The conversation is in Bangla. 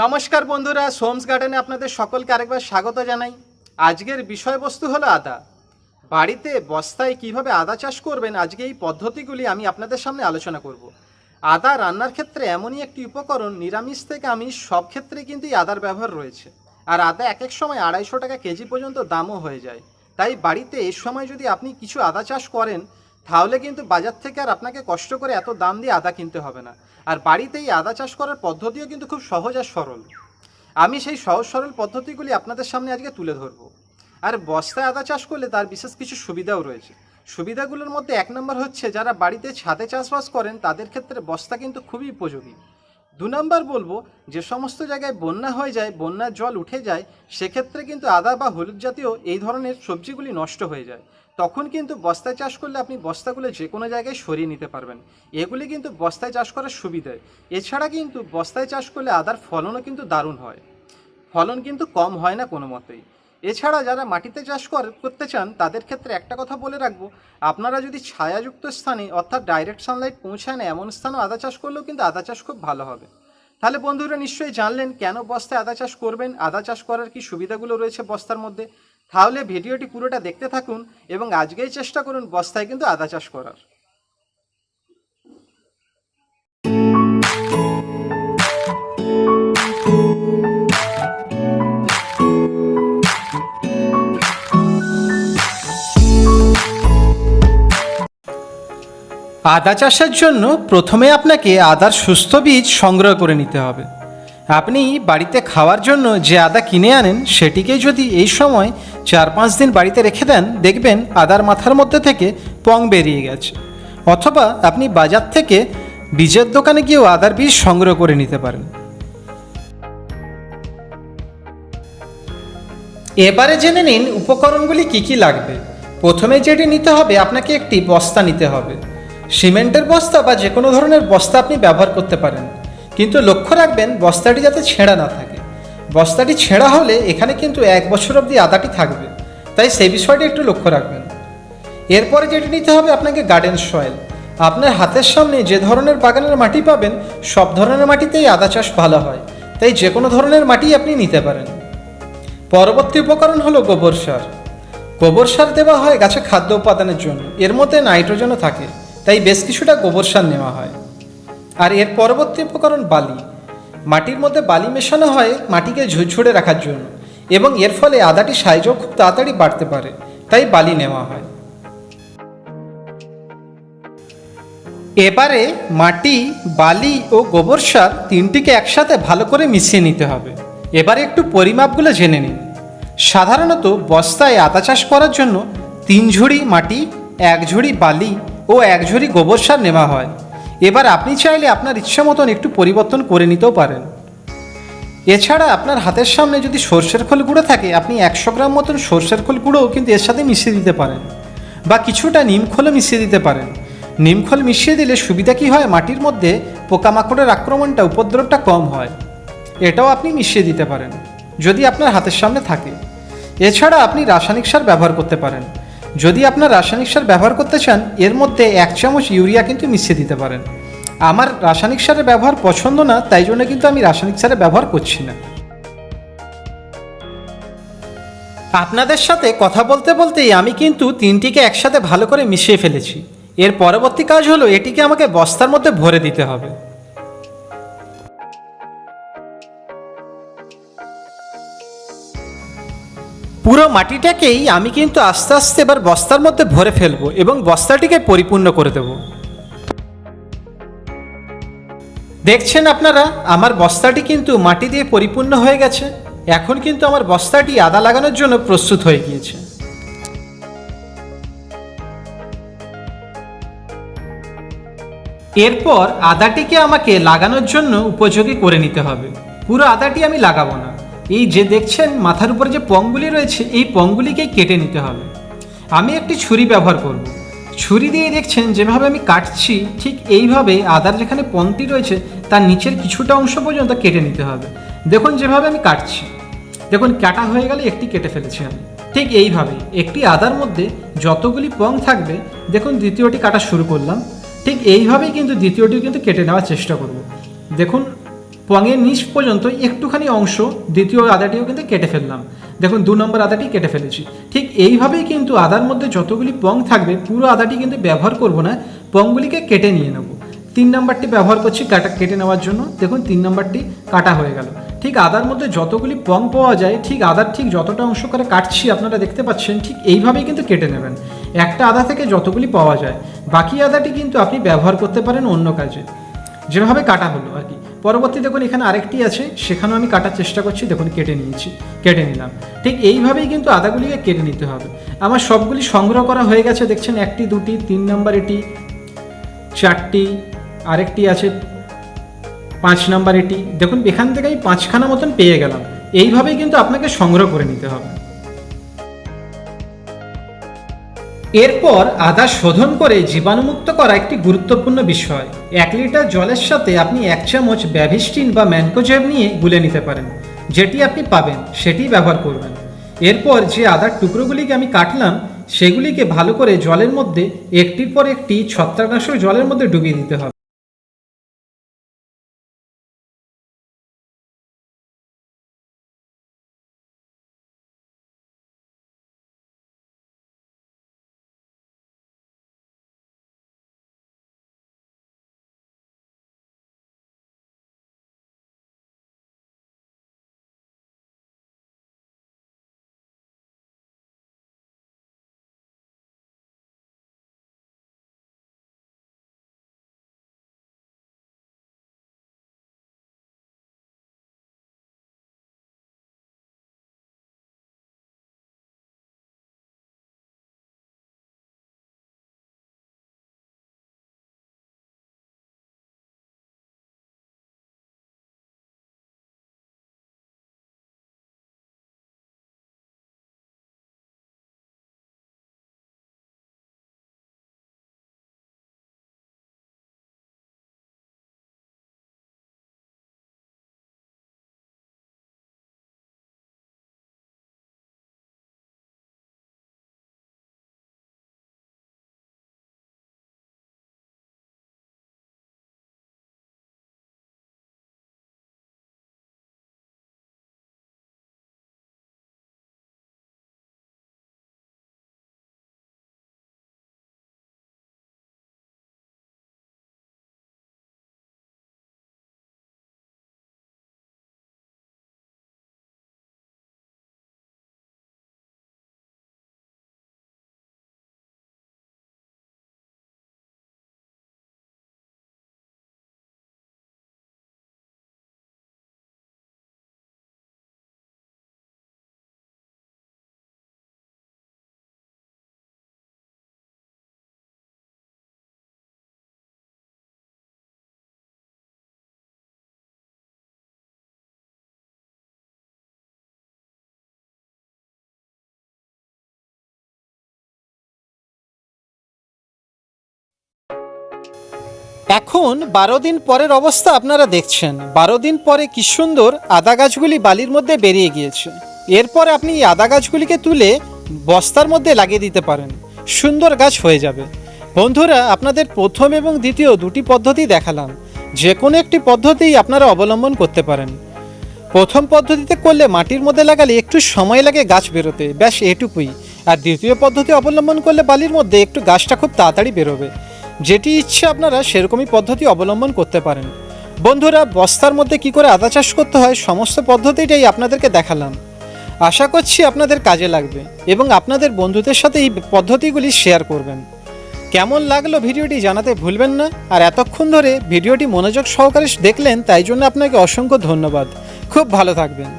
নমস্কার বন্ধুরা, সোমস গার্ডেনে আপনাদের সকলকে আরেকবার স্বাগত জানাই। আজকের বিষয়বস্তু হলো আদা। বাড়িতে বস্তায় কীভাবে আদা চাষ করবেন, আজকে এই পদ্ধতিগুলি আমি আপনাদের সামনে আলোচনা করব। আদা রান্নার ক্ষেত্রে এমনই একটি উপকরণ, নিরামিষ থেকে আমিষ, সব ক্ষেত্রে কিন্তু এই আদার ব্যবহার রয়েছে। আর আদা এক এক সময় আড়াইশো টাকা কেজি পর্যন্ত দামও হয়ে যায়। তাই বাড়িতে এ সময় যদি আপনি কিছু আদা চাষ করেন তাহলে কিন্তু বাজার থেকে আর আপনাকে কষ্ট করে এত দাম দিয়ে আদা কিনতে হবে না। আর বাড়িতে এই আদা চাষ করার পদ্ধতিও কিন্তু খুব সহজ আর সরল। আমি সেই সহজ সরল পদ্ধতিগুলি আপনাদের সামনে আজকে তুলে ধরবো। আর বস্তায় আদা চাষ করলে তার বিশেষ কিছু সুবিধাও রয়েছে। সুবিধাগুলোর মধ্যে এক নম্বর হচ্ছে, যারা বাড়িতে ছাদে চাষবাস করেন, তাদের ক্ষেত্রে বস্তা কিন্তু খুবই উপযোগী। দু নম্বর বলব, যে সমস্ত জায়গায় বন্যা হয়ে যায়, বন্যার জল উঠে যায়, সেক্ষেত্রে কিন্তু আদা বা হলুদ জাতীয় এই ধরনের সবজিগুলি নষ্ট হয়ে যায়। তখন কিন্তু বস্তায় চাষ করলে আপনি বস্তাগুলো যে কোনো জায়গায় সরিয়ে নিতে পারবেন। এগুলি কিন্তু বস্তায় চাষ করার সুবিধা। এছাড়া কিন্তু বস্তায় চাষ করলে আদার ফলনও কিন্তু দারুণ হয়। ফলন কিন্তু কম হয় না কোনো মতেই। এছাড়া যারা মাটিতে চাষ কর- করতে চান, তাদের ক্ষেত্রে একটা কথা বলে রাখব। আপনারা যদি ছায়াযুক্ত স্থানে, অর্থাৎ ডাইরেক্ট সানলাইট পৌঁছায় না, এমন স্থানেও আদা চাষ করলেও কিন্তু আদা চাষ খুব ভালো হবে। তাহলে বন্ধুরা নিশ্চয়ই জানলেন কেন বস্তায় আদা চাষ করবেন? আদা চাষ করার কি সুবিধাগুলো রয়েছে বস্তার মধ্যে? তাহলে ভিডিওটি পুরোটা দেখতে থাকুন এবং আজকেই চেষ্টা করুন বস্তায় কিন্তু আদা চাষ করার। আদা চাষের জন্য প্রথমে আপনাকে আদার সুস্থ বীজ সংগ্রহ করে নিতে হবে। আপনি বাড়িতে খাওয়ার জন্য যে আদা কিনে আনেন সেটিকে যদি এই সময় চার পাঁচ দিন বাড়িতে রেখে দেন, দেখবেন আদার মাথার মধ্যে থেকে পং বেরিয়ে গেছে। অথবা আপনি বাজার থেকে বীজের দোকানে গিয়েও আদার বীজ সংগ্রহ করে নিতে পারেন। এবারে জেনে নিন উপকরণগুলি কি কি লাগবে। প্রথমে যেটি নিতে হবে, আপনাকে একটি বস্তা নিতে হবে। সিমেন্টের বস্তা বা যে কোনো ধরনের বস্তা আপনি ব্যবহার করতে পারেন। কিন্তু লক্ষ্য রাখবেন, বস্তাটি যাতে ছেঁড়া না থাকে। বস্তাটি ছেঁড়া হলে এখানে কিন্তু এক বছর অবধি আদাটি থাকবে। তাই সেই বিষয়টি একটু লক্ষ্য রাখবেন। এরপরে যেটি নিতে হবে, আপনাকে গার্ডেন সয়েল আপনার হাতের সামনে যে ধরনের বাগানের মাটি পাবেন, সব ধরনের মাটিতেই আদা চাষ ভালো হয়। তাই যে কোনো ধরনের মাটি আপনি নিতে পারেন। পরবর্তী উপকরণ হলো গোবর সার। গোবর সার দেওয়া হয় গাছে খাদ্য উপাদানের জন্য। এর মধ্যে নাইট্রোজেনও থাকে। তাই বেশ কিছুটা গোবর সার নেওয়া হয়। আর এর পরবর্তী উপকরণ বালি। মাটির মধ্যে বালি মেশানো হয় মাটিকে ঝুরঝুরে রাখার জন্য এবং এর ফলে আদাটি সাইজও খুব তাড়াতাড়ি বাড়তে পারে, তাই বালি নেওয়া হয়। এবারে মাটি, বালি ও গোবর সার তিনটিকে একসাথে ভালো করে মিশিয়ে নিতে হবে। এবারে একটু পরিমাপগুলো জেনে নিন। সাধারণত বস্তায় আদা চাষ করার জন্য তিন ঝুড়ি মাটি, এক ঝুড়ি বালি ও এক ঝুড়ি গোবর সার নেওয়া হয়। এবার আপনি চাইলে আপনার ইচ্ছা মতন একটু পরিবর্তন করে নিতেও পারেন। এছাড়া আপনার হাতের সামনে যদি সর্ষের খোল গুঁড়ো থাকে, আপনি একশো গ্রাম মতন সর্ষের খোল গুঁড়োও কিন্তু এর সাথে মিশিয়ে দিতে পারেন বা কিছুটা নিমখোলও মিশিয়ে দিতে পারেন। নিমখোল মিশিয়ে দিলে সুবিধা কী হয়? মাটির মধ্যে পোকামাকড়ের আক্রমণটা, উপদ্রবটা কম হয়। এটাও আপনি মিশিয়ে দিতে পারেন, যদি আপনার হাতের সামনে থাকে। এছাড়া আপনি রাসায়নিক সার ব্যবহার করতে পারেন। যদি আপনার রাসায়নিক সার ব্যবহার করতে চান, এর মধ্যে এক চামচ ইউরিয়া কিন্তু মিশিয়ে দিতে পারেন। আমার রাসায়নিক সারের ব্যবহার পছন্দ না, তাই জন্য কিন্তু আমি রাসায়নিক সারের ব্যবহার করছি না। আপনাদের সাথে কথা বলতে বলতেই আমি কিন্তু তিনটিকে একসাথে ভালো করে মিশিয়ে ফেলেছি। এর পরবর্তী কাজ হলো, এটিকে আমাকে বস্তার মধ্যে ভরে দিতে হবে। পুরো মাটিটাকেই আমি কিন্তু আস্তে আস্তে এবার বস্তার মধ্যে ভরে ফেলব এবং বস্তাটিকে পরিপূর্ণ করে দেব। দেখছেন আপনারা, আমার বস্তাটি কিন্তু মাটি দিয়ে পরিপূর্ণ হয়ে গেছে। এখন কিন্তু আমার বস্তাটি আদা লাগানোর জন্য প্রস্তুত হয়ে গিয়েছে। এরপর আদাটিকে আমাকে লাগানোর জন্য উপযোগী করে নিতে হবে। পুরো আদাটি আমি লাগাবো না। এই যে দেখছেন, মাথার উপরে যে পংগুলি রয়েছে, এই পংগুলিকেই কেটে নিতে হবে। আমি একটি ছুরি ব্যবহার করব। ছুরি দিয়ে দেখছেন, যেভাবে আমি কাটছি, ঠিক এইভাবে আদার যেখানে পংটি রয়েছে, তার নিচের কিছুটা অংশ পর্যন্ত কেটে নিতে হবে। দেখুন যেভাবে আমি কাটছি। দেখুন, কাটা হয়ে গেলে একটি কেটে ফেলেছি আমি। ঠিক এইভাবে একটি আদার মধ্যে যতগুলি পং থাকবে, দেখুন দ্বিতীয়টি কাটা শুরু করলাম। ঠিক এইভাবেই কিন্তু দ্বিতীয়টিও কিন্তু কেটে নেওয়ার চেষ্টা করব। দেখুন পঙের নিচ পর্যন্ত একটুখানি অংশ দ্বিতীয় আদাটিও কিন্তু কেটে ফেললাম। দেখুন, দু নম্বর আদাটি কেটে ফেলেছি। ঠিক এইভাবেই কিন্তু আদার মধ্যে যতগুলি পং থাকবে, পুরো আদাটি কিন্তু ব্যবহার করব না পংগুলিকে কেটে নিয়ে নেব। তিন নাম্বারটি ব্যবহার করছি কাটা, কেটে নেওয়ার জন্য। দেখুন, তিন নাম্বারটি কাটা হয়ে গেল। ঠিক আদার মধ্যে যতগুলি পং পাওয়া যায়, ঠিক আদার ঠিক যতটা অংশ করে কাটছি, আপনারা দেখতে পাচ্ছেন, ঠিক এইভাবেই কিন্তু কেটে নেবেন। একটা আদা থেকে যতগুলি পাওয়া যায়, বাকি আদাটি কিন্তু আপনি ব্যবহার করতে পারেন অন্য কাজে। যেভাবে কাটা হলো আর কি। পরবর্তী দেখুন, এখানে আরেকটি আছে, সেখানেও আমি কাটার চেষ্টা করছি, দেখুন, কেটে নিয়েছি, কেটে নিলাম। ঠিক এইভাবেই কিন্তু আদাগুলিকে কেটে নিতে হবে। আমার সবগুলি সংগ্রহ করা হয়ে গেছে, দেখছেন, একটি, দুটি, তিন নম্বর এটি, চারটি, আরেকটি আছে, পাঁচ নাম্বার এটি। দেখুন, এখান থেকে আমি পাঁচখানা মতন পেয়ে গেলাম। এইভাবেই কিন্তু আপনাকে সংগ্রহ করে নিতে হবে। এরপর আদা শোধন করে জীবাণুমুক্ত করা একটি গুরুত্বপূর্ণ বিষয়। এক লিটার জলের সাথে আপনি এক চামচ ব্যাভিস্টিন বা ম্যানকোজেব নিয়ে গুলে নিতে পারেন। যেটি আপনি পাবেন সেটি ব্যবহার করবেন। এরপর যে আদার টুকরোগুলিকে আমি কাটলাম, সেগুলিকে ভালো করে জলের মধ্যে একটির পর একটি ছত্রাকনাশক জলের মধ্যে ডুবিয়ে দিতে হবে। এখন বারো দিন পরের অবস্থা আপনারা দেখছেন। বারো দিন পরে কি সুন্দর আদা গাছগুলি বালির মধ্যে বেরিয়ে গিয়েছে। এরপর আপনি এই আদা গাছগুলিকে তুলে বস্তার মধ্যে লাগিয়ে দিতে পারেন। সুন্দর গাছ হয়ে যাবে। বন্ধুরা, আপনাদের প্রথম এবং দ্বিতীয় দুটি পদ্ধতি দেখালাম। যে কোনো একটি পদ্ধতি আপনারা অবলম্বন করতে পারেন। প্রথম পদ্ধতিতে করলে মাটির মধ্যে লাগালে একটু সময় লাগে গাছ বেরোতে। ব্যাস এটুকুই। আর দ্বিতীয় পদ্ধতি অবলম্বন করলে বালির মধ্যে একটু গাছটা খুব তাড়াতাড়ি বেরোবে। যেটি ইচ্ছে আপনারা সেরকমই পদ্ধতি অবলম্বন করতে পারেন। বন্ধুরা, বস্তার মধ্যে কি করে আদা চাষ করতে হয় সমস্ত পদ্ধতিটাই আপনাদেরকে দেখালাম। আশা করছি আপনাদের কাজে লাগবে এবং আপনাদের বন্ধুদের সাথে এই পদ্ধতিগুলি শেয়ার করবেন। কেমন লাগল ভিডিওটি জানাতে ভুলবেন না, আর এতক্ষণ ধরে ভিডিওটি মনোযোগ সহকারে দেখলেন, তাই জন্য আপনাকে অসংখ্য ধন্যবাদ। খুব ভালো থাকবেন।